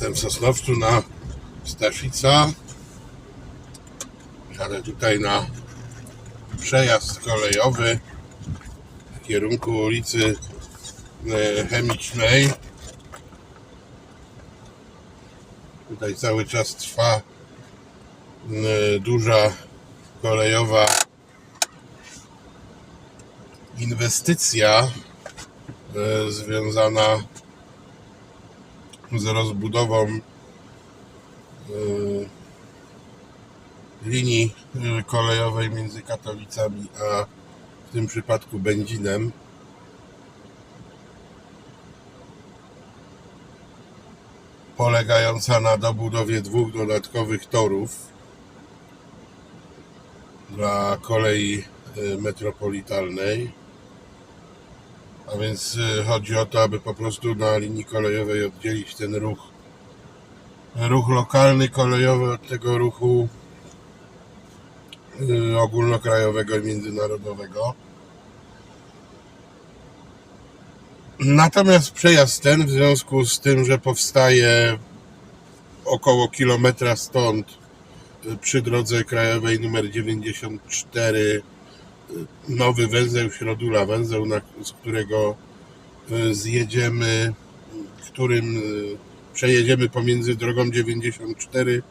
Jestem w Sosnowcu na Staszica. Jadę tutaj na przejazd kolejowy w kierunku ulicy e, Chemicznej. Tutaj cały czas trwa e, duża kolejowa inwestycja e, związana z rozbudową e, linii e, kolejowej między Katowicami a w tym przypadku Będzinem. Polegająca na dobudowie dwóch dodatkowych torów dla kolei e, metropolitalnej. A więc y, chodzi o to, aby po prostu na linii kolejowej oddzielić ten ruch, ruch lokalny kolejowy od tego ruchu y, ogólnokrajowego i międzynarodowego. Natomiast przejazd ten, w związku z tym, że powstaje około kilometra stąd y, przy drodze krajowej numer 94 nowy węzeł Środula, węzeł, na, z którego e, zjedziemy, którym e, przejedziemy pomiędzy drogą 94,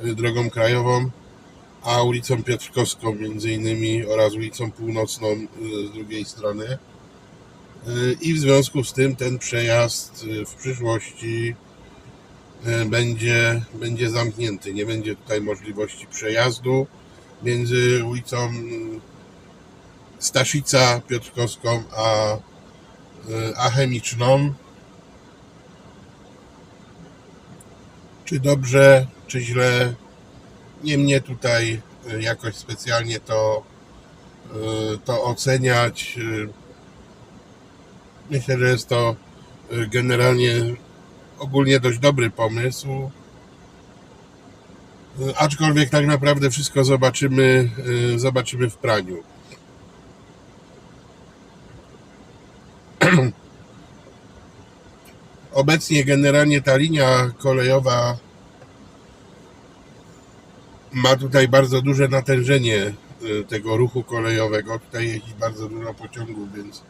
e, drogą krajową, a ulicą Piotrkowską między innymi oraz ulicą Północną z drugiej strony. I w związku z tym ten przejazd w przyszłości będzie, będzie zamknięty. Nie będzie tutaj możliwości przejazdu między ulicą Staszica Piotrkowską, a, a chemiczną. Czy dobrze, czy źle, nie mnie tutaj jakoś specjalnie to, to oceniać. Myślę, że jest to generalnie ogólnie dość dobry pomysł. Aczkolwiek tak naprawdę wszystko zobaczymy, zobaczymy w praniu. Obecnie generalnie ta linia kolejowa ma tutaj bardzo duże natężenie y, tego ruchu kolejowego. Tutaj jeździ bardzo dużo pociągów, więc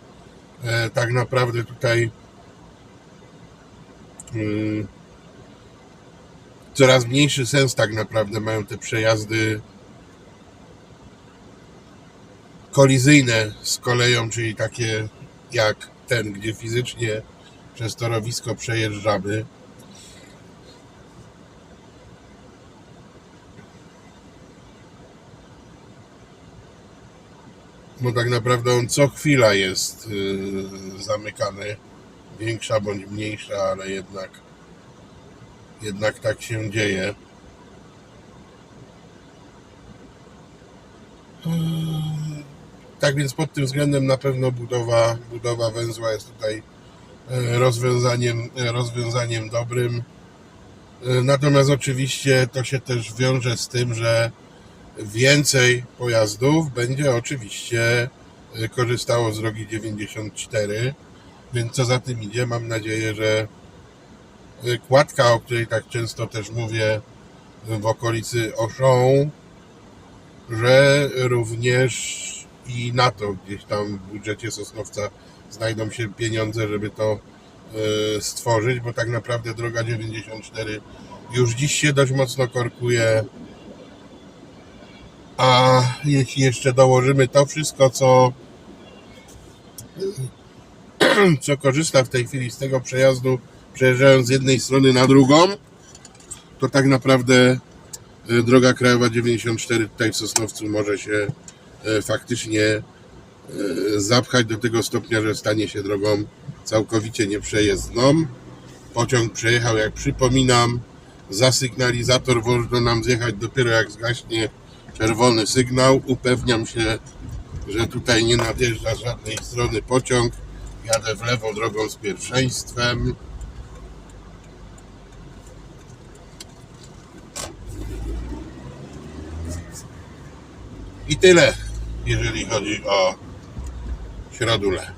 e, tak naprawdę tutaj y, coraz mniejszy sens tak naprawdę mają te przejazdy kolizyjne z koleją, czyli takie jak ten, gdzie fizycznie przez torowisko przejeżdżamy. Bo tak naprawdę on co chwila jest yy, zamykany. Większa bądź mniejsza, ale jednak jednak tak się dzieje. Tak więc pod tym względem na pewno budowa, budowa węzła jest tutaj rozwiązaniem, e, rozwiązaniem dobrym. E, Natomiast oczywiście to się też wiąże z tym, że więcej pojazdów będzie oczywiście korzystało z drogi 94. Więc co za tym idzie, mam nadzieję, że kładka, o której tak często też mówię w okolicy Auchan, że również i na to gdzieś tam w budżecie Sosnowca znajdą się pieniądze, żeby to e, stworzyć, bo tak naprawdę droga 94 już dziś się dość mocno korkuje. A jeśli jeszcze dołożymy to wszystko, co, co korzysta w tej chwili z tego przejazdu, przejeżdżając z jednej strony na drugą, to tak naprawdę e, droga krajowa 94 tutaj w Sosnowcu może się E, faktycznie zapchać do tego stopnia, że stanie się drogą całkowicie nieprzejezdną. Pociąg przejechał, jak przypominam, za sygnalizator wolno nam zjechać dopiero jak zgaśnie czerwony sygnał. Upewniam się, że tutaj nie nadjeżdża z żadnej strony pociąg. Jadę w lewo drogą z pierwszeństwem. I tyle jeżeli chodzi o środule.